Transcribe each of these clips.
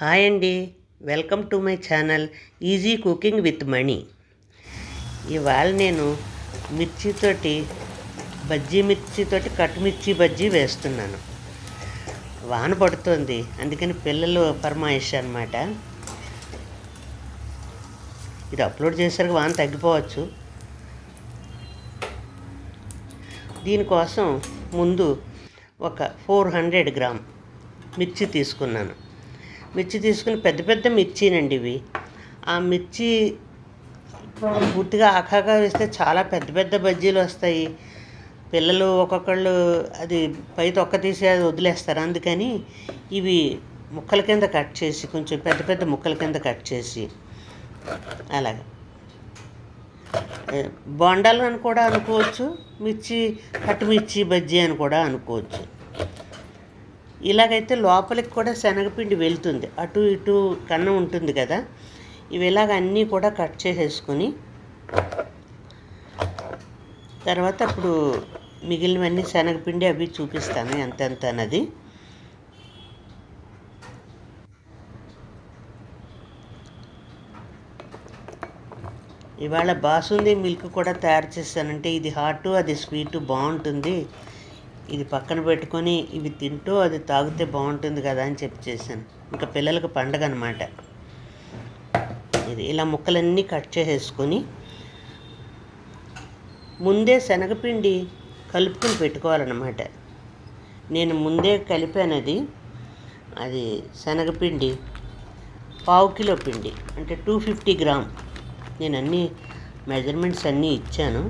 Hi అండి. Welcome to my channel easy cooking with Mani ఇవాళ నేను మిర్చితోటి బజ్జీ మిర్చితోటి కట్టు మిర్చి బజ్జీ వేస్తున్నాను. వాన పడుతుంది. అందుకని పిల్లలు ఫర్మాయిష్ అనమాట ఇది అప్లోడ్ చేసరికి వాన తగ్గిపోవచ్చు. దీనికోసం ముందు ఒక ఫోర్ హండ్రెడ్ గ్రామ్ మిర్చి తీసుకున్నాను. మిర్చి తీసుకుని పెద్ద పెద్ద మిర్చినండి ఇవి. ఆ మిర్చి పూర్తిగా ఆఖాగా వేస్తే చాలా పెద్ద పెద్ద బజ్జీలు వస్తాయి. పిల్లలు ఒక్కొక్కళ్ళు అది పై తొక్క తీసి అది వదిలేస్తారు. అందుకని ఇవి ముక్కల కింద కట్ చేసి కొంచెం పెద్ద పెద్ద ముక్కల కింద కట్ చేసి అలాగా. బొండాలు అని కూడా అనుకోవచ్చు మిర్చి కట్టుమిర్చి బజ్జీ అని కూడా అనుకోవచ్చు. ఇలాగైతే లోపలికి కూడా శనగపిండి వెళ్తుంది. అటు ఇటు కన్నం ఉంటుంది కదా. ఇవి ఇలాగ అన్నీ కూడా కట్ చేసేసుకొని తర్వాత అప్పుడు మిగిలినవన్నీ శనగపిండి అవి చూపిస్తాను ఎంతెంత అన్నది. ఇవాళ బాసుంది మిల్క్ కూడా తయారు చేస్తానంటే ఇది హాట్ అది స్వీటు బాగుంటుంది. ఇది పక్కన పెట్టుకొని ఇవి తింటూ అది తాగితే బాగుంటుంది కదా అని చెప్పి చేశాను. ఇంకా పిల్లలకు పండగ అనమాట ఇది ఇలా ముక్కలన్నీ కట్ చేసేసుకొని ముందే శనగపిండి కలుపుకొని పెట్టుకోవాలన్నమాట. నేను ముందే కలిపానది అది శనగపిండి పావు కిలో పిండి అంటే టూ ఫిఫ్టీ గ్రామ్. నేను అన్ని మెజర్మెంట్స్ అన్నీ ఇచ్చాను.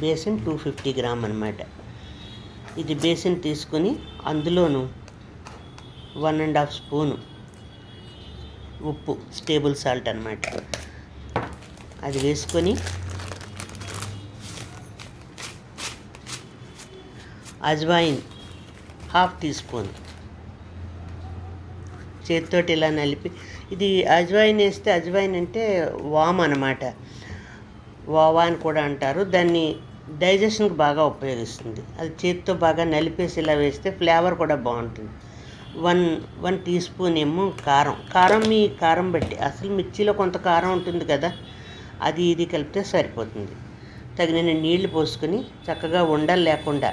బేసిన్ టూ ఫిఫ్టీ గ్రామ్ అనమాట ఇది బేసిన్ తీసుకొని అందులోను వన్ అండ్ హాఫ్ స్పూను ఉప్పు స్టేబుల్ సాల్ట్ అనమాట అది వేసుకొని అజ్వాయిన్ హాఫ్ టీ స్పూన్ చేతితోటి ఇలా నలిపి ఇది అజ్వాయిన్ వేస్తే అజ్వాయిన్ అంటే వామ్ అనమాట వావా అని కూడా అంటారు. దాన్ని డైజెషన్కి బాగా ఉపయోగిస్తుంది. అది చేతితో బాగా నలిపేసి ఇలా వేస్తే ఫ్లేవర్ కూడా బాగుంటుంది. వన్ వన్ టీ స్పూన్ ఏమో కారం. కారం మీ కారం బట్టి అసలు మిర్చిలో కొంత కారం ఉంటుంది కదా అది ఇది కలిపితే సరిపోతుంది. తగినన్ని నీళ్ళు పోసుకొని చక్కగా ఉండలు లేకుండా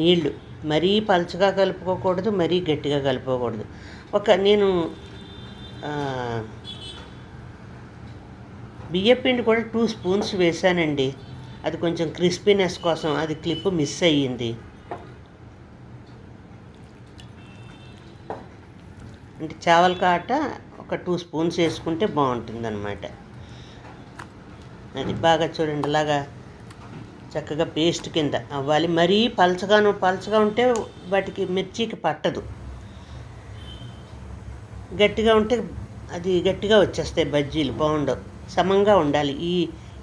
నీళ్ళు మరీ పలుచగా కలుపుకోకూడదు మరీ గట్టిగా కలుపుకోకూడదు. ఒక నేను బియ్యపిండి కూడా టూ స్పూన్స్ వేసానండి అది కొంచెం క్రిస్పీనెస్ కోసం అది క్లిప్ మిస్ అయ్యింది. అంటే చావల్ కాట ఒక టూ స్పూన్స్ వేసుకుంటే బాగుంటుంది అనమాట అది బాగా చూడండి ఇలాగా చక్కగా పేస్ట్ కింద అవ్వాలి. మరీ పలచగాను పలచగా ఉంటే వాటికి మిర్చికి పట్టదు. గట్టిగా ఉంటే అది గట్టిగా వచ్చేస్తాయి బజ్జీలు బాగుండవు. సమంగా ఉండాలి. ఈ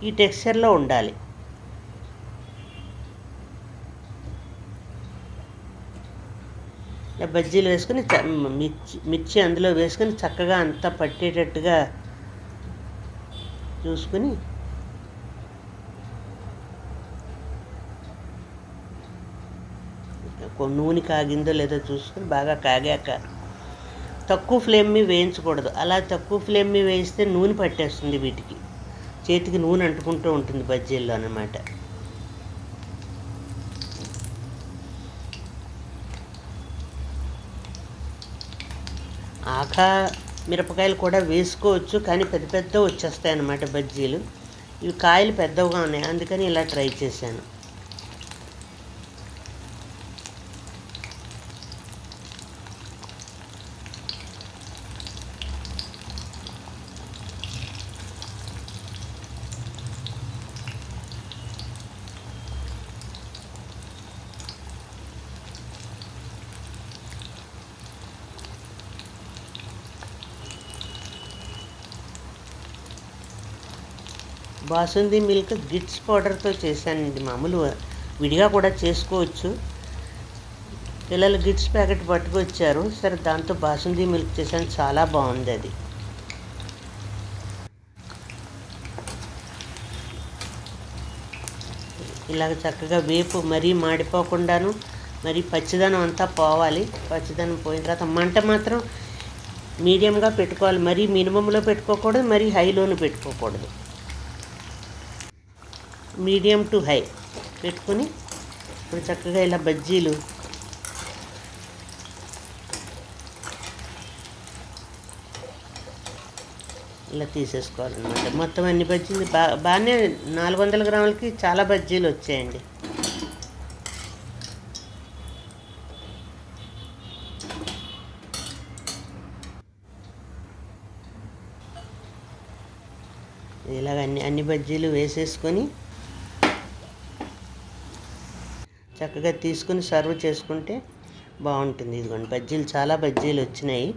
ఈ టెక్స్చర్లో ఉండాలి. ఇలా బజ్జీలు వేసుకొని మిర్చి మిర్చి అందులో వేసుకొని చక్కగా అంతా పట్టేటట్టుగా చూసుకొని నూనె కాగిందో లేదో చూసుకొని బాగా కాగాక తక్కువ ఫ్లేమ్ మీద వేయించకూడదు. అలా తక్కువ ఫ్లేమ్ మీద వేయిస్తే నూనె పట్టేస్తుంది వీటికి. చేతికి నూనె అంటుకుంటూ ఉంటుంది బజ్జీల్లో అన్నమాట. ఆకా మిరపకాయలు కూడా వేసుకోవచ్చు కానీ పెద్ద పెద్ద వచ్చేస్తాయి అన్నమాట బజ్జీలు. ఇవి కాయలు పెద్దవిగా ఉన్నాయి అందుకని ఇలా ట్రై చేశాను. బాసుంది మిల్క్ గిట్స్ పౌడర్తో చేశానండి మామూలు విడిగా కూడా చేసుకోవచ్చు. పిల్లలు గిట్స్ ప్యాకెట్ పట్టుకొచ్చారు. సరే దాంతో బాసుంది మిల్క్ చేశాను. చాలా బాగుంది అది. ఇలాగ చక్కగా వేపు మరీ మాడిపోకుండాను మరి పచ్చిదనం అంతా పోవాలి. పచ్చిదనం పోయిన తర్వాత మంట మాత్రం మీడియంగా పెట్టుకోవాలి. మరీ మినిమంలో పెట్టుకోకూడదు మరీ హైలోను పెట్టుకోకూడదు. మీడియం టు హై పెట్టుకొని ఇప్పుడు చక్కగా ఇలా బజ్జీలు ఇలా తీసేసుకోవాలన్నమాట. మొత్తం అన్ని బజ్జీలు బా బాగానే నాలుగు వందల గ్రాములకి చాలా బజ్జీలు వచ్చాయండి. ఇలాగ అన్ని అన్ని బజ్జీలు వేసేసుకొని చక్కగా తీసుకుని సర్వ్ చేసుకుంటే బాగుంటుంది. ఇదిగోండి బజ్జీలు చాలా బజ్జీలు వచ్చినాయి.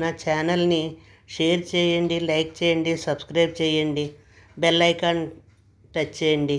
నా ఛానల్ని షేర్ చేయండి లైక్ చేయండి సబ్స్క్రైబ్ చేయండి బెల్ ఐకాన్ టచ్ చేయండి.